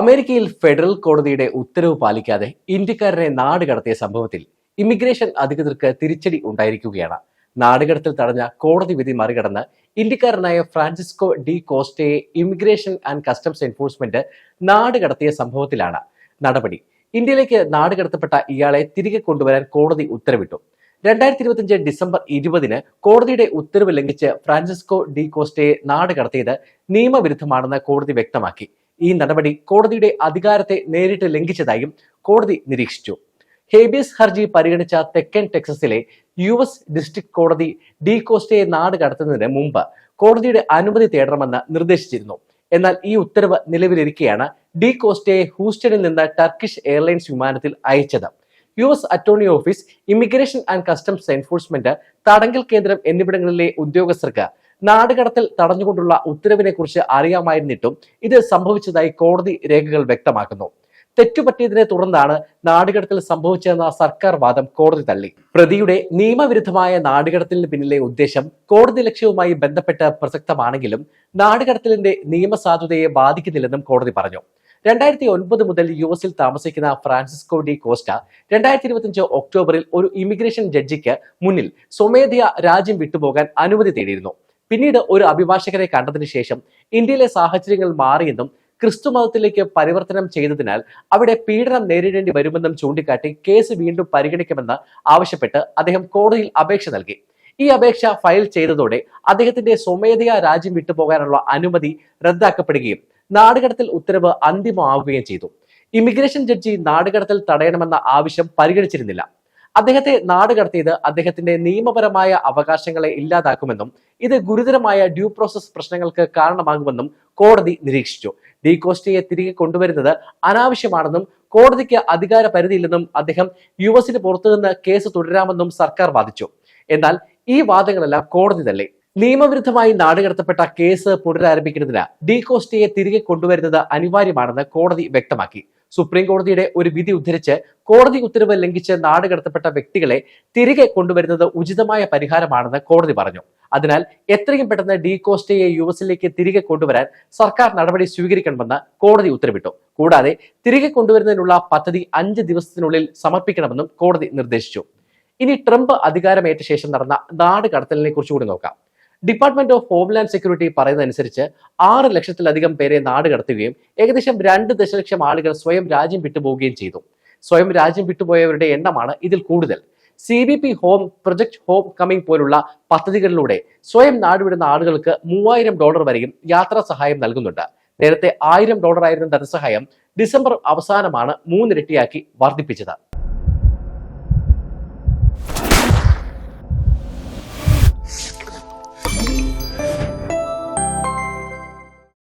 അമേരിക്കയിൽ ഫെഡറൽ കോടതിയുടെ ഉത്തരവ് പാലിക്കാതെ ഇന്ത്യക്കാരനെ നാട് കടത്തിയ സംഭവത്തിൽ ഇമിഗ്രേഷൻ അധികൃതർക്ക് തിരിച്ചടി ഉണ്ടായിരിക്കുകയാണ്. നാടുകടത്തിൽ തടഞ്ഞ കോടതി വിധി മറികടന്ന് ഇന്ത്യക്കാരനായ ഫ്രാൻസിസ്കോ ഡി കോസ്റ്റയെ ഇമിഗ്രേഷൻ ആൻഡ് കസ്റ്റംസ് എൻഫോഴ്സ്മെന്റ് നാട് കടത്തിയ സംഭവത്തിലാണ് നടപടി. ഇന്ത്യയിലേക്ക് നാട് കടത്തപ്പെട്ട ഇയാളെ തിരികെ കൊണ്ടുവരാൻ കോടതി ഉത്തരവിട്ടു. രണ്ടായിരത്തി ഇരുപത്തിയഞ്ച് ഡിസംബർ ഇരുപതിന് കോടതിയുടെ ഉത്തരവ് ലംഘിച്ച് ഫ്രാൻസിസ്കോ ഡി കോസ്റ്റയെ നാട് കടത്തിയത് നിയമവിരുദ്ധമാണെന്ന് കോടതി വ്യക്തമാക്കി. ഈ നടപടി കോടതിയുടെ അധികാരത്തെ നേരിട്ട് ലംഘിച്ചതായും കോടതി നിരീക്ഷിച്ചു. ഹേബിയസ് ഹർജി പരിഗണിച്ച തെക്കൻ ടെക്സസിലെ യു എസ് ഡിസ്ട്രിക്ട് കോടതി ഡി കോസ്റ്റയെ നാട് കടത്തുന്നതിന് മുമ്പ് കോടതിയുടെ അനുമതി തേടണമെന്ന് നിർദ്ദേശിച്ചിരുന്നു. എന്നാൽ ഈ ഉത്തരവ് നിലവിലിരിക്കെയാണ് ഡി കോസ്റ്റയെ ഹൂസ്റ്റണിൽ നിന്ന് ടർക്കിഷ് എയർലൈൻസ് വിമാനത്തിൽ അയച്ചത്. U S attorney office immigration and customs enforcement തടങ്കൽ കേന്ദ്രം എന്നിവിടങ്ങളിലെ ഉദ്യോഗസ്ഥർക്ക് നാടുകടത്തൽ തടഞ്ഞുകൊണ്ടുള്ള ഉത്തരവിനെ കുറിച്ച് അറിയാമായിരുന്നിട്ടും ഇത് സംഭവിച്ചതായി കോടതി രേഖകൾ വ്യക്തമാക്കുന്നു. തെറ്റുപറ്റിയതിനെ തുടർന്നാണ് നാടുകടത്തിൽ സംഭവിച്ചതെന്ന സർക്കാർ വാദം കോടതി തള്ളി. പ്രതിയുടെ നിയമവിരുദ്ധമായ നാടുകടത്തിന് പിന്നിലെ ഉദ്ദേശം കോടതി ലക്ഷ്യവുമായി ബന്ധപ്പെട്ട് പ്രസക്തമാണെങ്കിലും നാടുകടത്തലിന്റെ നിയമസാധുതയെ ബാധിക്കുന്നില്ലെന്നും കോടതി പറഞ്ഞു. രണ്ടായിരത്തി ഒൻപത് മുതൽ യു എസിൽ താമസിക്കുന്ന ഫ്രാൻസിസ്കോ ഡി കോസ്റ്റ രണ്ടായിരത്തി ഇരുപത്തിയഞ്ച് ഒക്ടോബറിൽ ഒരു ഇമിഗ്രേഷൻ ജഡ്ജിക്ക് മുന്നിൽ സ്വമേധയാ രാജ്യം വിട്ടുപോകാൻ അനുമതി തേടിയിരുന്നു. പിന്നീട് ഒരു അഭിഭാഷകരെ കണ്ടതിന് ശേഷം ഇന്ത്യയിലെ സാഹചര്യങ്ങൾ മാറിയെന്നും ക്രിസ്തു മതത്തിലേക്ക് പരിവർത്തനം ചെയ്തതിനാൽ അവിടെ പീഡനം നേരിടേണ്ടി വരുമെന്നും ചൂണ്ടിക്കാട്ടി കേസ് വീണ്ടും പരിഗണിക്കുമെന്ന് ആവശ്യപ്പെട്ട് അദ്ദേഹം കോടതിയിൽ അപേക്ഷ നൽകി. ഈ അപേക്ഷ ഫയൽ ചെയ്തതോടെ അദ്ദേഹത്തിന്റെ സ്വമേധയാ രാജ്യം വിട്ടുപോകാനുള്ള അനുമതി റദ്ദാക്കപ്പെടുകയും നാടുകടത്തൽ ഉത്തരവ് അന്തിമമാവുകയും ചെയ്തു. ഇമിഗ്രേഷൻ ജഡ്ജി നാടുകടത്തൽ തടയണമെന്ന ആവശ്യം പരിഗണിച്ചിരുന്നില്ല. അദ്ദേഹത്തെ നാട് കടത്തിയത് അദ്ദേഹത്തിന്റെ നിയമപരമായ അവകാശങ്ങളെ ഇല്ലാതാക്കുമെന്നും ഇത് ഗുരുതരമായ ഡ്യൂ പ്രോസസ് പ്രശ്നങ്ങൾക്ക് കാരണമാകുമെന്നും കോടതി നിരീക്ഷിച്ചു. ഡി കോസ്റ്റയെ തിരികെ കൊണ്ടുവരുന്നത് അനാവശ്യമാണെന്നും കോടതിക്ക് അധികാര പരിധിയില്ലെന്നും അദ്ദേഹം യു എസിന് പുറത്തുനിന്ന് കേസ് തുടരാമെന്നും സർക്കാർ വാദിച്ചു. എന്നാൽ ഈ വാദങ്ങളെല്ലാം കോടതി തള്ളി. നിയമവിരുദ്ധമായി നാടുകടത്തപ്പെട്ട കേസ് പുനരാരംഭിക്കുന്നതിന് ഡി കോസ്റ്റയെ തിരികെ കൊണ്ടുവരുന്നത് അനിവാര്യമാണെന്ന് കോടതി വ്യക്തമാക്കി. സുപ്രീം കോടതിയുടെ ഒരു വിധി ഉദ്ധരിച്ച് കോടതി ഉത്തരവ് ലംഘിച്ച് നാടുകടത്തപ്പെട്ട വ്യക്തികളെ തിരികെ കൊണ്ടുവരുന്നത് ഉചിതമായ പരിഹാരമാണെന്ന് കോടതി പറഞ്ഞു. അതിനാൽ എത്രയും പെട്ടെന്ന് ഡി കോസ്റ്റയെ യു എസിലേക്ക് തിരികെ കൊണ്ടുവരാൻ സർക്കാർ നടപടി സ്വീകരിക്കണമെന്ന് കോടതി ഉത്തരവിട്ടു. കൂടാതെ തിരികെ കൊണ്ടുവരുന്നതിനുള്ള പദ്ധതി അഞ്ച് ദിവസത്തിനുള്ളിൽ സമർപ്പിക്കണമെന്നും കോടതി നിർദ്ദേശിച്ചു. ഇനി ട്രംപ് അധികാരമേറ്റ ശേഷം നടന്ന നാട് കടത്തലിനെ കുറിച്ചുകൂടി നോക്കാം. ഡിപ്പാർട്ട്മെന്റ് ഓഫ് ഹോംലാൻഡ് സെക്യൂരിറ്റി പറയുന്നതനുസരിച്ച് ആറ് ലക്ഷത്തിലധികം പേരെ നാട് കടത്തുകയും ഏകദേശം രണ്ട് ദശലക്ഷം ആളുകൾ സ്വയം രാജ്യം വിട്ടുപോവുകയും ചെയ്തു. സ്വയം രാജ്യം വിട്ടുപോയവരുടെ എണ്ണമാണ് ഇതിൽ കൂടുതൽ. C B P home project home coming പോലുള്ള പദ്ധതികളിലൂടെ സ്വയം നാടുവിടുന്ന ആളുകൾക്ക് മൂവായിരം ഡോളർ വരെയും യാത്രാ സഹായം നൽകുന്നുണ്ട്. നേരത്തെ ആയിരം ഡോളർ ആയിരുന്ന ധനസഹായം ഡിസംബർ അവസാനമാണ് മൂന്നിരട്ടിയാക്കി വർദ്ധിപ്പിച്ചത്.